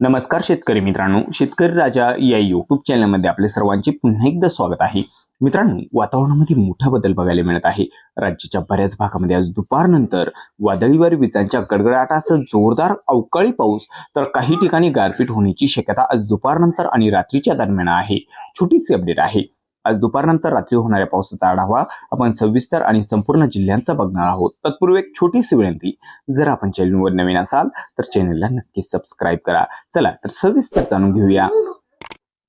नमस्कार शेतकरी मित्रांनो शेतकरी राजा या यूट्यूब चॅनलमध्ये आपले सर्वांचे पुन्हा एकदा स्वागत आहे. मित्रांनो वातावरणामध्ये मोठा बदल बघायला मिळत आहे. राज्याच्या बऱ्याच भागामध्ये आज दुपारनंतर वादळीवारी विजांच्या गडगडाटासह जोरदार अवकाळी पाऊस तर काही ठिकाणी गारपीट होण्याची शक्यता आज दुपारनंतर आणि रात्रीच्या दरम्यान आहे. छोटीशी अपडेट आहे. आज दुपारनंतर रात्री होणाऱ्या पावसाचा आढावा आपण सविस्तर आणि संपूर्ण जिल्ह्यांचा बघणार आहोत. तत्पूर्वी एक छोटीशी विनंती जर आपण चॅनलवर नवीन असाल तर चॅनलला नक्की सबस्क्राईब करा. चला तर सविस्तर जाणून घेऊया.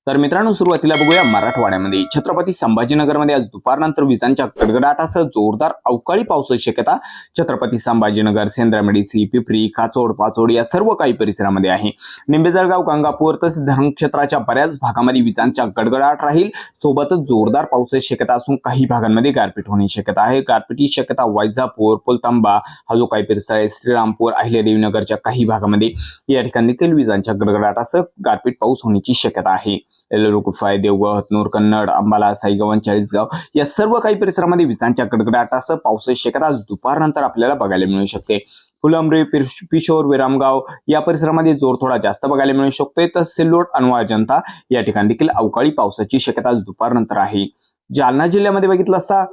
तर मित्रांनो सुरुवातीला बघूया मराठवाड्यामध्ये. छत्रपती संभाजीनगरमध्ये आज दुपारनंतर विजांच्या कडकडाटासह जोरदार अवकाळी पावसाची शक्यता छत्रपती संभाजीनगर सेंद्रामेडिसी पिपरी काचोड पाचोड या सर्व काही परिसरामध्ये आहे. निंबेजळगाव गंगापूर तसेच धरणक्षेत्राच्या बऱ्याच भागामध्ये विजांच्या गडगडाट राहील. सोबतच जोरदार पावसाची शक्यता असून काही भागांमध्ये गारपीट होण्याची शक्यता आहे. गारपीटची शक्यता वैजापूर पुलतांबा हा जो काही परिसर आहे श्रीरामपूर अहिल्यादेवीनगरच्या काही भागामध्ये या ठिकाणी देखील विजांच्या गडगडाटासह गारपीट पाऊस होण्याची शक्यता आहे. एलरू कुफाय हतनूर कन्नड अंबाला साईगवन चाळीसगाव या सर्व काही परिसरामध्ये विजांच्या कडकडाटासह पावसाची शक्यता आज दुपारनंतर आपल्याला बघायला मिळू शकते. फुलंब्री पिशोर विरामगाव या परिसरामध्ये जोर थोडा जास्त बघायला मिळू शकतोय. तर सिल्लोड अनवा जनता या ठिकाणी देखील अवकाळी पावसाची शक्यता आज दुपारनंतर आहे. जालना जिल्ह्यामध्ये बघितलं असता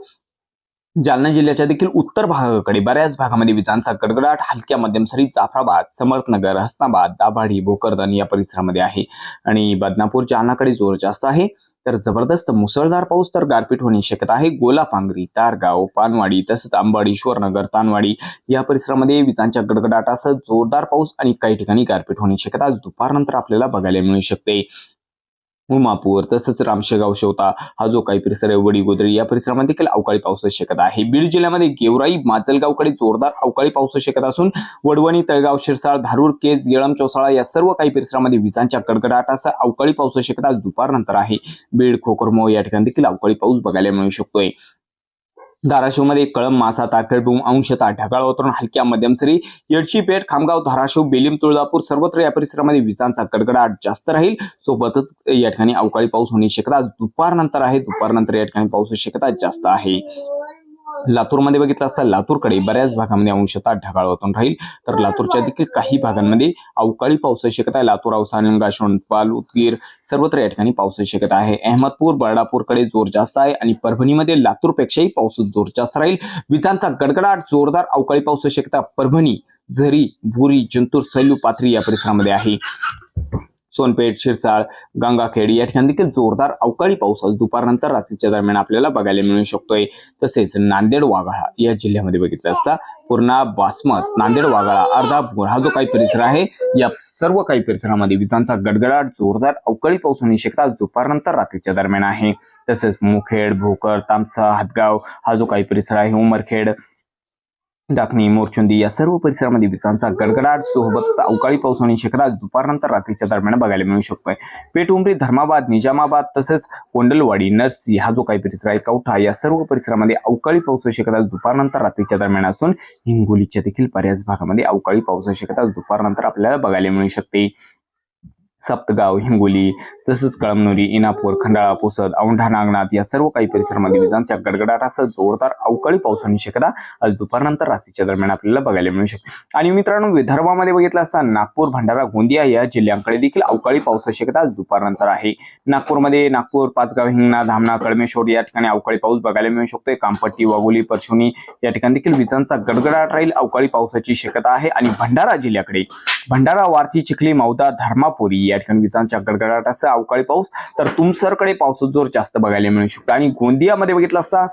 जालना जिल्ह्याच्या देखील उत्तर भागाकडे बऱ्याच भागामध्ये विजांचा गडगडाट. हलक्या मध्यम सरी जाफराबाद समर्थनगर हसनाबाद दाभाडी भोकरदन या परिसरामध्ये आहे. आणि बदनापूर जालनाकडे जोर जास्त आहे. तर जबरदस्त मुसळधार पाऊस तर गारपीट होण्याची शक्यता आहे. गोलापांगरी तारगाव पानवाडी तसंच आंबाडी ईश्वरनगर तानवाडी या परिसरामध्ये विजांच्या गडगडाटासह जोरदार पाऊस आणि काही ठिकाणी गारपीट होण्याची शक्यता. आज दुपारनंतर आपल्याला बघायला मिळू शकते. उमापूर तसंच रामशेगाव शेवता हा जो काही परिसर आहे वडीगोदरी या परिसरामध्ये देखील अवकाळी पावसाची शक्यता आहे. बीड जिल्ह्यामध्ये गेवराई माजलगावकडे जोरदार अवकाळी पावसाची शक्यता असून वडवणी तळगाव शिरसाळ धारूर केज गेळम चौसाळा या सर्व काही परिसरामध्ये विजांच्या कडकडाटासह अवकाळी पावसाची शक्यता आज दुपारनंतर आहे. बीड खोकरमो या ठिकाणी देखील अवकाळी पाऊस बघायला मिळू शकतोय. धाराशिवमध्ये कळंब मासा ताकेळबूम अंशतः ढगाळ वातावरण हलक्या मध्यम सरी येडशी पेठ खामगाव धाराशिव बेलीम तुळजापूर सर्वत्र या परिसरामध्ये विजांचा कडकडाट जास्त राहील. सोबतच या ठिकाणी अवकाळी पाऊस होण्याची शक्यता दुपारनंतर आहे. दुपारनंतर या ठिकाणी पावसाची शक्यता जास्त आहे. लातूरमध्ये बघितलं असता लातूरकडे बऱ्याच भागामध्ये अंशतः ढगाळ वातावरण राहील. तर लातूरच्या देखील काही भागांमध्ये अवकाळी पावसाची शक्यता आहे. लातूर औसा निमगा सर्वत्र या ठिकाणी पावसाची शक्यता आहे. अहमदपूर बर्डापूरकडे जोर जास्त आहे आणि परभणीमध्ये लातूरपेक्षाही पाऊस जोर जास्त राहील. विजांचा गडगडाट जोरदार अवकाळी पावसाची शक्यता परभणी झरी भुरी जंतूर सैलू पाथरी या परिसरामध्ये आहे. सोनपेठ शिरसाळ गंगाखेड या ठिकाणी देखील जोरदार अवकाळी पाऊस आज दुपारनंतर रात्रीच्या दरम्यान आपल्याला बघायला मिळू शकतोय. तसेच नांदेड वाघाळा या जिल्ह्यामध्ये बघितलं असता पूर्णा बासमत नांदेड वाघाळा अर्धापूर हा जो काही परिसर आहे या सर्व काही परिसरामध्ये विजांचा गडगडाट जोरदार अवकाळी पाऊस होण्याची शक्यता आज दुपारनंतर रात्रीच्या दरम्यान आहे. तसेच मुखेड भोकर तामसा हातगाव हा जो काही परिसर आहे उमरखेड डाकणी मोरचुंदी या सर्व परिसरामध्ये विजांचा गडगडाट सोबतचा अवकाळी पाऊस आणि शक्यता दुपारनंतर रात्रीच्या दरम्यान बघायला मिळू शकतोय. पेटउमरी धर्माबाद निजामाबाद तसेच कोंडलवाडी नर्सी हा जो काही परिसर आहे कवठा या सर्व परिसरामध्ये अवकाळी पाऊस शक्यता दुपारनंतर रात्रीच्या दरम्यान असून हिंगोलीच्या देखील बऱ्याच भागामध्ये अवकाळी पावसाची शक्यता दुपारनंतर आपल्याला बघायला मिळू शकते. सप्तगाव हिंगोली तसंच कळमनुरी इनापूर खंडाळा पुसद औंढा नागनाथ या सर्व काही परिसरामध्ये विजांच्या गडगडाटासह जोरदार अवकाळी पावसाची शक्यता आज दुपारनंतर रात्रीच्या दरम्यान आपल्याला बघायला मिळू शकते. आणि मित्रांनो विदर्भामध्ये बघितलं असता नागपूर भंडारा गोंदिया या जिल्ह्यांकडे देखील अवकाळी पावसाची शक्यता आज दुपारनंतर आहे. नागपूरमध्ये नागपूर पाचगाव हिंगणा धामणा कळमेश्वर या ठिकाणी अवकाळी पाऊस बघायला मिळू शकतोय. कामपट्टी वाघोली परशुनी या ठिकाणी देखील विजांचा गडगडाट राहील अवकाळी पावसाची शक्यता आहे. आणि भंडारा जिल्ह्याकडे भंडारा वारती चिखली मौदा धर्मापुरी या ठिकाणी विजांच्या गडगडाटासह अवकाळी पाऊस तर तुमसरकडे पावसाचा जोर जास्त बघायला मिळू शकतो. आणि गोंदियामध्ये बघितलं असता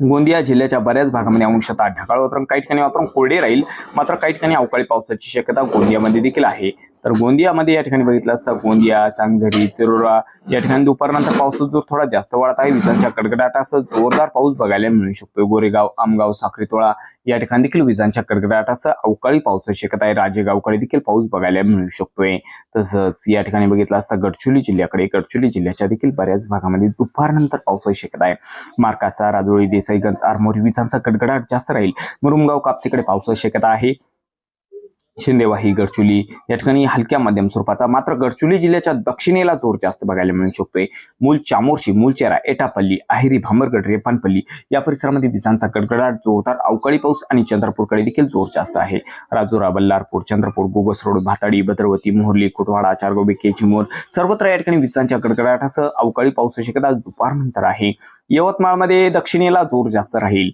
गोंदिया जिल्ह्याच्या बऱ्याच भागामध्ये अंशतः ढगाळ वातावरण काही ठिकाणी वातावरण कोरडे राहील. मात्र काही ठिकाणी अवकाळी पावसाची शक्यता गोंदियामध्ये देखील आहे. तर गोंदियामध्ये या ठिकाणी बघितलं असता गोंदिया चांगझरी तिरोरा या ठिकाणी दुपारनंतर पावसाचा जोर थोडा जास्त वाढत आहे. विजांच्या कडकडाटासह जोरदार पाऊस बघायला मिळू शकतो गोरेगाव आमगाव साखरीतोळा या ठिकाणी देखील विजांच्या कडकडाटासह अवकाळी पाऊस शकत आहे. राजेगावकडे देखील पाऊस बघायला मिळू शकतोय. तसंच या ठिकाणी बघितलं असता गडचिरोली जिल्ह्याकडे. गडचिरोली जिल्ह्याच्या देखील बऱ्याच भागामध्ये दुपारनंतर पावसाची शकत आहे. मार्कासा राजोळी देसाईगंज आरमोरी विजांचा कडकडाट जास्त राहील. मुरुमगाव कापसीकडे पाऊस शक्यता आहे. शिंदेवाही गडचुली या ठिकाणी हलक्या मध्यम स्वरूपाचा मात्र गडचुली जिल्ह्याच्या दक्षिणेला जोर जास्त बघायला मिळू शकतोय. मूल चामोर्शी मूलचेरा एटापल्ली अहिरी भामरगड रेपानपल्ली या परिसरामध्ये विजांचा गडगडाट जोरदार अवकाळी पाऊस आणि चंद्रपूरकडे देखील जोर जास्त आहे. राजुरा बल्लारपूर चंद्रपूर गोगस रोड भाताडी भद्रवती मोहर्ली कुटवाडा चारगोबे केचिमोर सर्वत्र या ठिकाणी विजांच्या गडगडाटासह अवकाळी पावसाची शक्यता दुपारनंतर आहे. यवतमाळमध्ये दक्षिणेला जोर जास्त राहील.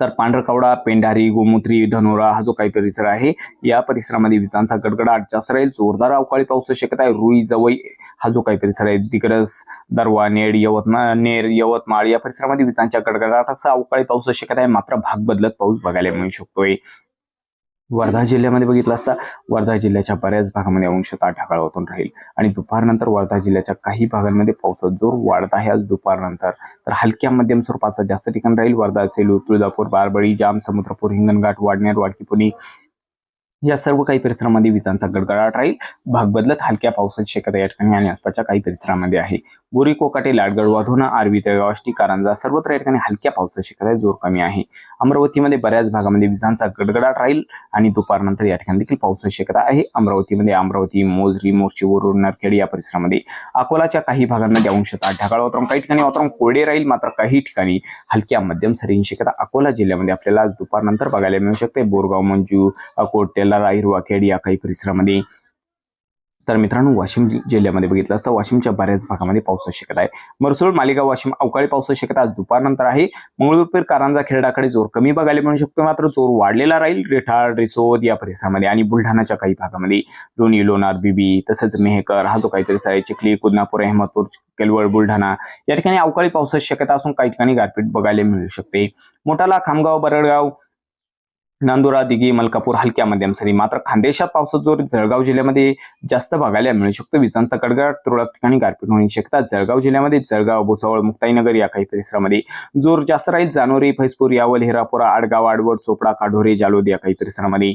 तर पांढरकवडा पेंढारी गोमूत्री धनोरा हा जो काही परिसर आहे या परिसरामध्ये विजांचा गडगडाट जास्त राहील. जोरदार अवकाळी पाऊस शक्यता आहे. रुई जवई हा जो काही परिसर आहे दिग्रस दरवा नेड यवतमाळ नेर यवतमाळ या परिसरामध्ये विजांच्या गडगडाटासह अवकाळी पाऊस शक्यता आहे. मात्र भाग बदलत पाऊस बघायला मिळू शकतोय. वर्धा जिल्ह्यामध्ये बघितलं असता वर्धा जिल्ह्याच्या बऱ्याच भागामध्ये अंशतः ढगाळ होतून राहील. आणि दुपारनंतर वर्धा जिल्ह्याच्या काही भागांमध्ये पावसाचा जोर वाढत आहे आज दुपारनंतर. तर हलक्या मध्यम स्वरूपाचा जास्त ठिकाण राहील. वर्धा सेलू तुळजापूर बारबळी जाम समुद्रपूर हिंगणघाट वाडनेर वाडकीपुणी या सर्व काही परिसरामध्ये विजांचा गडगडाट राहील. भाग बदलत हलक्या पावसाची शक्यता या ठिकाणी आणि आसपासच्या काही परिसरामध्ये आहे. बोरी कोकाटे लाडगड वाधोना आरवी तळगावष्टी कारंजा सर्वत्र या ठिकाणी हलक्या पावसाची शक्यता जोर कमी आहे. अमरावतीमध्ये बऱ्याच भागामध्ये विजांचा गडगडाट राहील आणि दुपारनंतर या ठिकाणी देखील पावसाची शक्यता आहे. अमरावतीमध्ये अमरावती मोजरी मोर्शी वरुड नरखेड या परिसरामध्ये अकोलाच्या काही भागांमध्ये अंशतः ढगाळ वातावरण काही ठिकाणी वातावरण कोरडे राहील. मात्र काही ठिकाणी हलक्या मध्यम सरींची शक्यता अकोला जिल्ह्यामध्ये आपल्याला दुपारनंतर बघायला मिळू शकते. बोरगाव मंजू अकोट तेलारा हिरवाखेड या काही परिसरामध्ये. तर मित्रांनो वाशिम जिल्ह्यामध्ये बघितलं असतं वाशिमच्या बऱ्याच भागामध्ये पावसाची शक्यता आहे. मरसोड मालेगाव वाशिम अवकाळी पावसाची शक्यता आज दुपारनंतर आहे. मंगळूरपेर कारंजा खेरडाकडे जोर कमी बघायला मिळू शकतो. मात्र जोर वाढलेला राहील. रेठाळ रिसोद या परिसरामध्ये आणि बुलढाणाच्या काही भागामध्ये. लोणी लोणार बिबी तसंच मेहकर हा जो काही परिसर आहे चिखली कुदनापूर अहमदपूर केलवड बुलढाणा या ठिकाणी अवकाळी पावसाची शक्यता असून काही ठिकाणी गारपीट बघायला मिळू शकते. मोठाला खामगाव बरडगाव नांदुरा दिघी मलकापूर हलक्या मध्यम सरी मात्र खानदेशात पावसाचा जोर जळगाव जिल्ह्यामध्ये जास्त बघायला मिळू शकतो. विजांचा कडगडाट तुरळक ठिकाणी गारपीट होण्याची शक्यता जळगाव जिल्ह्यामध्ये जळगाव भुसावळ मुक्ताईनगर या काही परिसरामध्ये जोर जास्त राहील. जानोरी फैसपूर यावल हिरापुरा आडगाव आडवड चोपडा काढोरे जालोद या काही परिसरामध्ये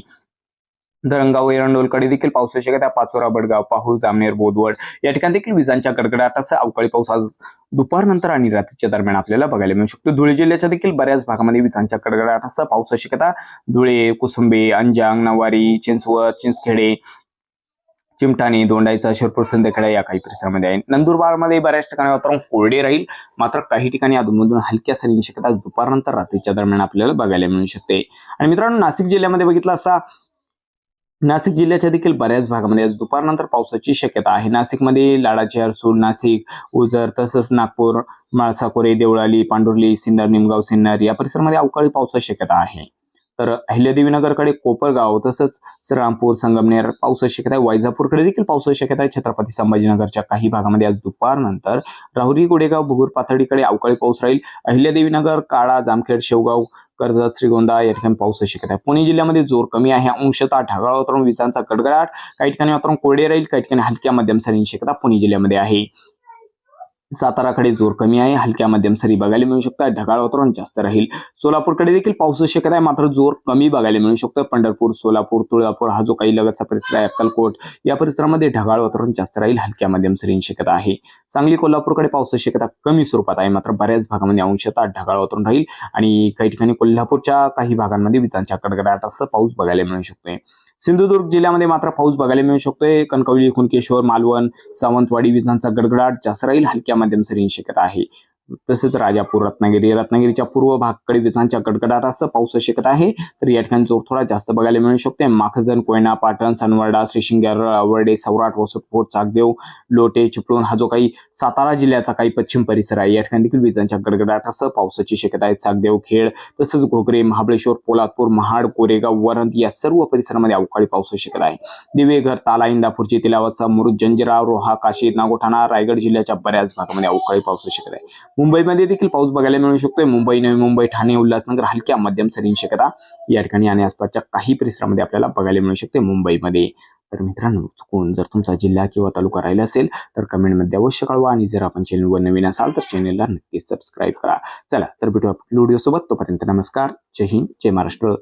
धरणगाव एरंडोलकडे देखील पावसाची शक्यता पाचोरा बडगाव पाहू जामनेर बोदवड या ठिकाणी देखील विजांच्या कडकडाटासह अवकाळी पाऊस आज दुपारनंतर आणि रात्रीच्या दरम्यान आपल्याला बघायला मिळू शकतो. धुळे जिल्ह्याच्या देखील बऱ्याच भागामध्ये विजांच्या कडगडाटासह पावसाची शक्यता धुळे कुसुंबे अंजांग नवारी चिंचवड चिंचखेडे चिमटाणी दोंडाईचा शिरपूर संध्याखेडा या काही परिसरामध्ये आहे. नंदुरबारमध्ये बऱ्याच ठिकाणी वातावरण कोरडे राहील. मात्र काही ठिकाणी अधूनमधून हलक्या सरींची शक्यता दुपारनंतर रात्रीच्या दरम्यान आपल्याला बघायला मिळू शकते. आणि मित्रांनो नाशिक जिल्ह्यामध्ये बघितलं असा नाशिक जिल्ह्याच्या देखील बऱ्याच भागामध्ये आज दुपारनंतर पावसाची शक्यता आहे. नाशिकमध्ये लाडाची अरसूल नाशिक उजर तसंच नागपूर माळसाकोरे देवळाली पांडुर्ली सिन्नर निमगाव सिन्नर या परिसरामध्ये अवकाळी पावसाची शक्यता आहे. तर अहिल्यादेवीनगरकडे कोपरगाव तसंच श्रीरामपूर संगमनेर पावसाची शक्यता आहे. वायजापूरकडे देखील पावसाची शक्यता आहे. छत्रपती संभाजीनगरच्या काही भागामध्ये आज दुपारनंतर राहुरी गुडेगाव भुगूर पातळीकडे अवकाळी पाऊस राहील. अहिल्यादेवीनगर काळा जामखेड शेवगाव कर्जत श्रीगोंदा या ठिकाणी पावसाची शक्यता आहे. पुणे जिल्ह्यामध्ये जोर कमी आहे. अंशतः ढगाळ वातावरण विजांचा गडगडाट. काही ठिकाणी वातावरण कोरडे राहील. काही ठिकाणी हलक्या मध्यम सरींची शक्यता पुणे जिल्ह्यामध्ये आहे. साताराकडे जोर कमी आहे. हलक्या मध्यम सरी बघायला मिळू शकतात. ढगाळ वातावरण जास्त राहील. सोलापूरकडे देखील पावसाची शक्यता आहे. मात्र जोर कमी बघायला मिळू शकतो. पंढरपूर सोलापूर तुळजापूर हा जो काही लगतचा परिसर आहे अक्कलकोट या परिसरामध्ये ढगाळ वातावरण जास्त राहील. हलक्या मध्यम सरींची शक्यता आहे. सांगली कोल्हापूरकडे पावसाची शक्यता कमी स्वरूपात आहे. मात्र बऱ्याच भागामध्ये अंशता ढगाळ वातावरण राहील. आणि काही ठिकाणी कोल्हापूरच्या काही भागांमध्ये विजांच्या कडकडाटासह पाऊस बघायला मिळू शकतोय. सिंधुदुर्ग जिल्ह्यामध्ये मात्र पाऊस बघायला मिळू शकतोय. कणकवली कुणकेश्वर मालवण सावंतवाडी विजांचा गडगडाट जास्त राहील हलक्या मध्यम सरींची शक्यता आहे. तसेच राजापूर रत्नागिरी. रत्नागिरीच्या पूर्व भागकडे विजांच्या गडगडाटासह पाऊस शक्यता आहे. तर या ठिकाणी जोर थोडा जास्त बघायला मिळू शकते माखजन कोयना पाटण सनवर्डा श्रीशिंगर आवर्डे सौराट वसुतपूर चाकदेव लोटे चिपळूण हा जो काही सातारा जिल्ह्याचा काही पश्चिम परिसर आहे. या ठिकाणी देखील विजांच्या गडगडाटासह पावसाची शक्यता आहे. चाकदेव खेड तसंच घोगरे महाबळेश्वर पोलादपूर महाड कोरेगाव वरंत या सर्व परिसरामध्ये अवकाळी पावसाची शक्यता आहे. दिवेघर ताला इंदापूरची तिलावसा मुरुद जंजिरा रोहा काशी नागोठाणा रायगड जिल्ह्याच्या बऱ्याच भागामध्ये अवकाळी पावसाची शक्यता आहे. मुंबईमध्ये देखील पाऊस बघायला मिळू शकतोय. मुंबई नवी मुंबई ठाणे उल्हासनगर हलक्या मध्यम सरींची शक्यता या ठिकाणी आणि आसपासच्या काही परिसरामध्ये आपल्याला बघायला मिळू शकते मुंबईमध्ये. तर मित्रांनो चुकून जर तुमचा जिल्हा किंवा तालुका राहिला असेल तर कमेंटमध्ये अवश्य कळवा आणि जर आपण चॅनलवर नवीन असाल तर चॅनलला नक्की सबस्क्राईब करा. चला तर भेटू आपण व्हिडिओसोबत तोपर्यंत नमस्कार. जय हिंद जय महाराष्ट्र.